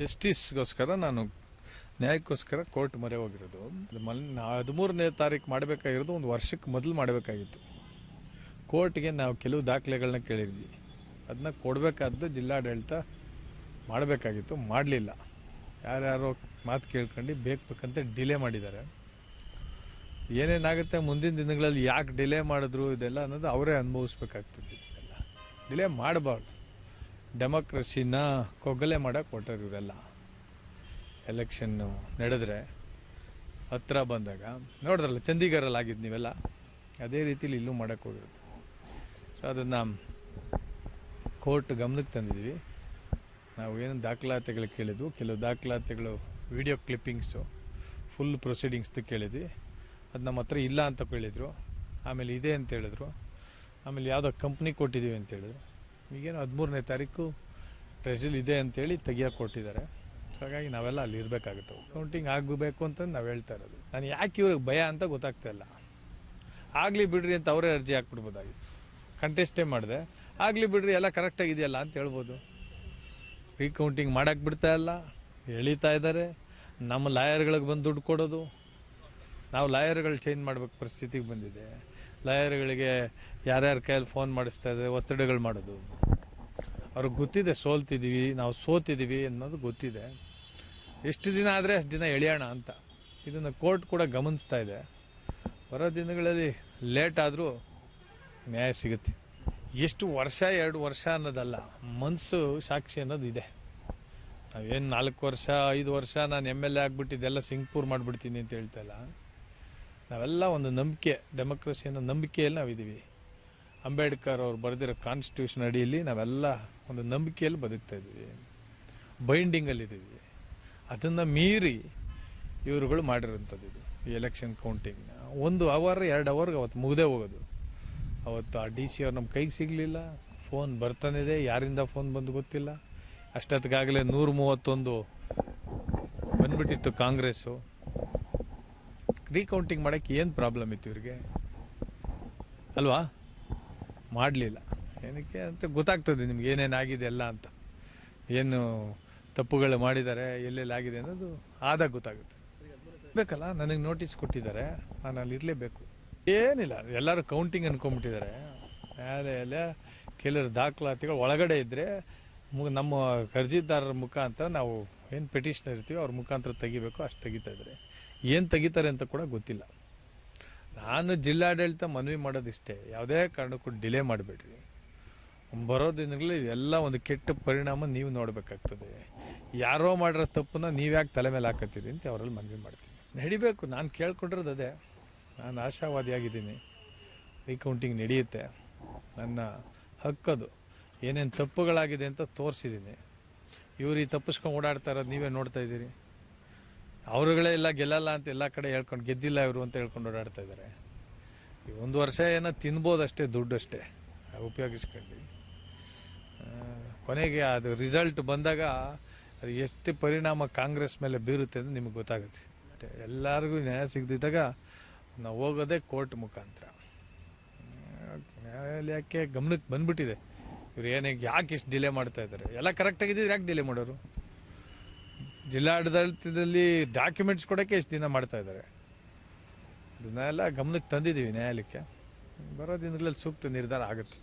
ಜಸ್ಟಿಸ್ಗೋಸ್ಕರ ನಾನು ನ್ಯಾಯಕ್ಕೋಸ್ಕರ ಕೋರ್ಟ್ ಮೊರೆ ಹೋಗಿರೋದು. ಹದಿಮೂರನೇ ತಾರೀಕು ಮಾಡಬೇಕಾಗಿರೋದು, ಒಂದು ವರ್ಷಕ್ಕೆ ಮೊದಲು ಮಾಡಬೇಕಾಗಿತ್ತು. ಕೋರ್ಟ್ಗೆ ನಾವು ಕೆಲವು ದಾಖಲೆಗಳನ್ನ ಕೇಳಿದ್ವಿ. ಅದನ್ನ ಕೊಡಬೇಕಾದ್ದು ಜಿಲ್ಲಾಡಳಿತ ಮಾಡಬೇಕಾಗಿತ್ತು, ಮಾಡಲಿಲ್ಲ. ಯಾರ್ಯಾರೋ ಮಾತು ಕೇಳ್ಕೊಂಡು ಬೇಕು ಬೇಕಂತ ಡಿಲೇ ಮಾಡಿದ್ದಾರೆ. ಏನೇನಾಗುತ್ತೆ, ಮುಂದಿನ ದಿನಗಳಲ್ಲಿ ಯಾಕೆ ಡಿಲೇ ಮಾಡಿದ್ರು, ಇದೆಲ್ಲ ಅನ್ನೋದು ಅವರೇ ಅನುಭವಿಸ್ಬೇಕಾಗ್ತದೆ. ಡಿಲೇ ಮಾಡಬಾರ್ದು. ಡೆಮೋಕ್ರಸಿನ ಕೊಗ್ಗಲೆ ಮಾಡೋಕ್ಕೆ ಕೊಟ್ಟರು ಇವೆಲ್ಲ ಎಲೆಕ್ಷನ್ನು ನಡೆದ್ರೆ ಹತ್ರ ಬಂದಾಗ, ನೋಡಿದ್ರಲ್ಲ ಚಂಡೀಗಢಲ್ಲಿ ಆಗಿದ್ದು ನೀವೆಲ್ಲ, ಅದೇ ರೀತಿಲಿ ಇಲ್ಲೂ ಮಾಡೋಕ್ಕೆ ಹೋಗಿರೋದು. ಸೊ ಅದನ್ನು ಕೋರ್ಟ್ ಗಮನಕ್ಕೆ ತಂದಿದ್ದೀವಿ. ನಾವು ಏನು ದಾಖಲಾತಿಗಳು ಕೇಳಿದ್ವು, ಕೆಲವು ದಾಖಲಾತಿಗಳು ವಿಡಿಯೋ ಕ್ಲಿಪ್ಪಿಂಗ್ಸು ಫುಲ್ ಪ್ರೊಸೀಡಿಂಗ್ಸ್ದು ಕೇಳಿದ್ವಿ. ಅದು ನಮ್ಮ ಹತ್ರ ಇಲ್ಲ ಅಂತ ಕೇಳಿದರು. ಆಮೇಲೆ ಇದೆ ಅಂತ ಹೇಳಿದ್ರು. ಆಮೇಲೆ ಯಾವುದೋ ಕಂಪ್ನಿ ಕೊಟ್ಟಿದ್ದೀವಿ ಅಂತ ಹೇಳಿದ್ರು. ಈಗೇನು ಹದಿಮೂರನೇ ತಾರೀಕು ಟ್ರೆಜಲ್ ಇದೆ ಅಂತೇಳಿ ತೆಗಿಯೋಕೆ ಕೊಟ್ಟಿದ್ದಾರೆ. ಸೊ ಹಾಗಾಗಿ ನಾವೆಲ್ಲ ಅಲ್ಲಿ ಇರಬೇಕಾಗುತ್ತೆ. ಕೌಂಟಿಂಗ್ ಆಗಬೇಕು ಅಂತ ನಾವು ಹೇಳ್ತಾ ಇರೋದು. ನಾನು ಯಾಕೆ ಇವ್ರಿಗೆ ಭಯ ಅಂತ ಗೊತ್ತಾಗ್ತಾ ಇಲ್ಲ. ಆಗಲಿ ಬಿಡ್ರಿ ಅಂತ ಅವರೇ ಅರ್ಜಿ ಹಾಕ್ಬಿಡ್ಬೋದಾಗಿತ್ತು. ಕಂಟೆಸ್ಟೇ ಮಾಡಿದೆ. ಆಗಲಿ ಬಿಡ್ರಿ, ಎಲ್ಲ ಕರೆಕ್ಟಾಗಿದೆಯಲ್ಲ ಅಂತ ಹೇಳ್ಬೋದು. ರೀಕೌಂಟಿಂಗ್ ಮಾಡಕ್ಕೆ ಬಿಡ್ತಾ ಇಲ್ಲ. ಎಳಿತಾ ಇದ್ದಾರೆ. ನಮ್ಮ ಲಾಯರ್ಗಳಿಗೆ ಬಂದು ದುಡ್ಡು ಕೊಡೋದು. ನಾವು ಲಾಯರ್ಗಳು ಚೇಂಜ್ ಮಾಡ್ಬೇಕು ಪರಿಸ್ಥಿತಿಗೆ ಬಂದಿದೆ. ಲಾಯರ್ಗಳಿಗೆ ಯಾರ್ಯಾರ ಕೈಯಲ್ಲಿ ಫೋನ್ ಮಾಡಿಸ್ತಾ ಇದ್ದಾರೆ, ಒತ್ತಡಗಳು ಮಾಡೋದು. ಅವ್ರಿಗೆ ಗೊತ್ತಿದೆ ಸೋಲ್ತಿದ್ದೀವಿ ನಾವು ಸೋತಿದ್ದೀವಿ ಅನ್ನೋದು ಗೊತ್ತಿದೆ. ಎಷ್ಟು ದಿನ ಆದರೆ ಅಷ್ಟು ದಿನ ಎಳೆಯೋಣ ಅಂತ. ಇದನ್ನು ಕೋರ್ಟ್ ಕೂಡ ಗಮನಿಸ್ತಾ ಇದೆ. ಬರೋ ದಿನಗಳಲ್ಲಿ ಲೇಟ್ ಆದರೂ ನ್ಯಾಯ ಸಿಗುತ್ತೆ. ಎಷ್ಟು ವರ್ಷ, ಎರಡು ವರ್ಷ ಅನ್ನೋದಲ್ಲ ಮನಸ್ಸು ಸಾಕ್ಷಿ ಅನ್ನೋದು ಇದೆ. ನಾವೇನು ನಾಲ್ಕು ವರ್ಷ, ಐದು ವರ್ಷ ನಾನು ಎಂ ಎಲ್ ಎ ಆಗಿಬಿಟ್ಟಿದ್ದೆಲ್ಲ ಸಿಂಗ್ಪೂರ್ ಮಾಡಿಬಿಡ್ತೀನಿ ಅಂತ ಹೇಳ್ತಾ ಇಲ್ಲ. ನಾವೆಲ್ಲ ಒಂದು ನಂಬಿಕೆ ಡೆಮೊಕ್ರಸಿ ಅನ್ನೋ ನಂಬಿಕೆಯಲ್ಲಿ ನಾವಿದ್ದೀವಿ. ಅಂಬೇಡ್ಕರ್ ಅವ್ರು ಬರೆದಿರೋ ಕಾನ್ಸ್ಟಿಟ್ಯೂಷನ್ ಅಡಿಯಲ್ಲಿ ನಾವೆಲ್ಲ ಒಂದು ನಂಬಿಕೆಯಲ್ಲಿ ಬದುಕ್ತಾ ಇದ್ದೀವಿ. ಬೈಂಡಿಂಗಲ್ಲಿದ್ದೀವಿ ಅದನ್ನು ಮೀರಿ ಇವರುಗಳು ಮಾಡಿರೋಂಥದ್ದು ಇದು, ಈ ಎಲೆಕ್ಷನ್ ಕೌಂಟಿಂಗ್ನ ಒಂದು ಅವರ್ ಎರಡು ಅವರ್ಗೆ ಅವತ್ತು ಮುಗದೇ ಹೋಗೋದು. ಅವತ್ತು ಆ ಡಿ ಸಿ ಅವ್ರು ನಮ್ಮ ಕೈಗೆ ಸಿಗಲಿಲ್ಲ. ಫೋನ್ ಬರ್ತಾನಿದೆ ಯಾರಿಂದ ಫೋನ್ ಬಂದು ಗೊತ್ತಿಲ್ಲ. ಅಷ್ಟೊತ್ತಿಗಾಗಲೇ ನೂರು ಮೂವತ್ತೊಂದು ಬಂದ್ಬಿಟ್ಟಿತ್ತು ಕಾಂಗ್ರೆಸ್ಸು. ರೀಕೌಂಟಿಂಗ್ ಮಾಡೋಕ್ಕೆ ಏನು ಪ್ರಾಬ್ಲಮ್ ಇತ್ತು ಇವ್ರಿಗೆ? ಅಲ್ವಾ? ಮಾಡಲಿಲ್ಲ. ಏನಕ್ಕೆ ಅಂತ ಗೊತ್ತಾಗ್ತದೆ ನಿಮ್ಗೆ ಏನೇನು ಆಗಿದೆ ಎಲ್ಲ ಅಂತ. ಏನು ತಪ್ಪುಗಳು ಮಾಡಿದ್ದಾರೆ, ಎಲ್ಲೆಲ್ಲಿ ಆಗಿದೆ ಅನ್ನೋದು ಆದಾಗ ಗೊತ್ತಾಗುತ್ತೆ. ಬೇಕಲ್ಲ? ನನಗೆ ನೋಟಿಸ್ ಕೊಟ್ಟಿದ್ದಾರೆ. ನಾನು ಅಲ್ಲಿ ಇರಲೇಬೇಕು. ಏನಿಲ್ಲ. ಎಲ್ಲರೂ ಕೌಂಟಿಂಗ್ ಅನ್ಕೊಂಬಿಟ್ಟಿದ್ದಾರೆ ನ್ಯಾಯಾಲಯ ಕೆಲವರು ದಾಖಲಾತಿಗಳು ಒಳಗಡೆ ಇದ್ದರೆ ನಮ್ಮ ಅರ್ಜಿದಾರರ ಮುಖಾಂತರ ನಾವು ಏನು ಪೆಟಿಷನರ್ ಇರ್ತೀವಿ, ಅವ್ರ ಮುಖಾಂತರ ತೆಗಿಬೇಕು ಅಷ್ಟು ತೆಗಿತಾ ಇದ್ದಾರೆ ಏನು ತೆಗಿತಾರೆ ಅಂತ ಕೂಡ ಗೊತ್ತಿಲ್ಲ. ನಾನು ಜಿಲ್ಲಾಡಳಿತ ಮನವಿ ಮಾಡೋದಿಷ್ಟೇ, ಯಾವುದೇ ಕಾರಣಕ್ಕೂ ಡಿಲೇ ಮಾಡಬೇಡ್ರಿ. ಬರೋ ದಿನಗಳಲ್ಲಿ ಇದೆಲ್ಲ ಒಂದು ಕೆಟ್ಟ ಪರಿಣಾಮ ನೀವು ನೋಡಬೇಕಾಗ್ತದೆ. ಯಾರೋ ಮಾಡಿರೋ ತಪ್ಪನ್ನ ನೀವು ಯಾಕೆ ತಲೆ ಮೇಲೆ ಹಾಕತ್ತೀರಿ ಅಂತ ಅವರಲ್ಲಿ ಮನವಿ ಮಾಡ್ತೀನಿ. ನಡಿಬೇಕು, ನಾನು ಕೇಳ್ಕೊಂಡಿರೋದು ಅದೇ. ನಾನು ಆಶಾವಾದಿಯಾಗಿದ್ದೀನಿ ರೀಕೌಂಟಿಂಗ್ ನಡೆಯುತ್ತೆ. ನನ್ನ ಹಕ್ಕದು ಏನೇನು ತಪ್ಪುಗಳಾಗಿದೆ ಅಂತ ತೋರಿಸಿದ್ದೀನಿ. ಇವ್ರು ಈ ತಪ್ಪಿಸ್ಕೊಂಡು ಓಡಾಡ್ತಾ ಇರೋದು ನೀವೇ ನೋಡ್ತಾ ಇದ್ದೀರಿ. ಅವರುಗಳೇ ಎಲ್ಲ ಗೆಲ್ಲಲ್ಲ ಅಂತ ಎಲ್ಲ ಕಡೆ ಹೇಳ್ಕೊಂಡು ಗೆದ್ದಿಲ್ಲ ಇವರು ಅಂತ ಹೇಳ್ಕೊಂಡು ಓಡಾಡ್ತಾ ಇದ್ದಾರೆ ಒಂದು ವರ್ಷ ಏನೋ ತಿನ್ಬೋದು ಅಷ್ಟೇ, ದುಡ್ಡು ಅಷ್ಟೇ. ಉಪಯೋಗಿಸ್ಕೊಂಡು ಕೊನೆಗೆ ಅದು ರಿಸಲ್ಟ್ ಬಂದಾಗ ಅದು ಎಷ್ಟು ಪರಿಣಾಮ ಕಾಂಗ್ರೆಸ್ ಮೇಲೆ ಬೀರುತ್ತೆ ಅಂತ ನಿಮಗೆ ಗೊತ್ತಾಗುತ್ತೆ. ಎಲ್ಲರಿಗೂ ನ್ಯಾಯ ಸಿಗದಿದ್ದಾಗ ನಾವು ಹೋಗೋದೇ ಕೋರ್ಟ್ ಮುಖಾಂತರ. ನ್ಯಾಯಾಲಯಕ್ಕೆ ಗಮನಕ್ಕೆ ಬಂದ್ಬಿಟ್ಟಿದೆ. ಇವ್ರು ಏನೇ ಯಾಕೆ ಇಷ್ಟು ಡಿಲೇ ಮಾಡ್ತಾ ಇದ್ದಾರೆ ಎಲ್ಲ ಕರೆಕ್ಟಾಗಿದ್ದಿದ್ರೆ ಯಾಕೆ ಡಿಲೇ ಮಾಡೋರು? ಜಿಲ್ಲಾಡಳಿತದಲ್ಲಿ ಡಾಕ್ಯುಮೆಂಟ್ಸ್ ಕೊಡೋಕ್ಕೆ ಇಷ್ಟು ದಿನ ಮಾಡ್ತಾ ಇದ್ದಾರೆ ಇದನ್ನೆಲ್ಲ ಗಮನಕ್ಕೆ ತಂದಿದ್ದೀವಿ ನ್ಯಾಯಾಲಯಕ್ಕೆ. ಬರೋ ದಿನಗಳಲ್ಲಿ ಸೂಕ್ತ ನಿರ್ಧಾರ ಆಗುತ್ತೆ.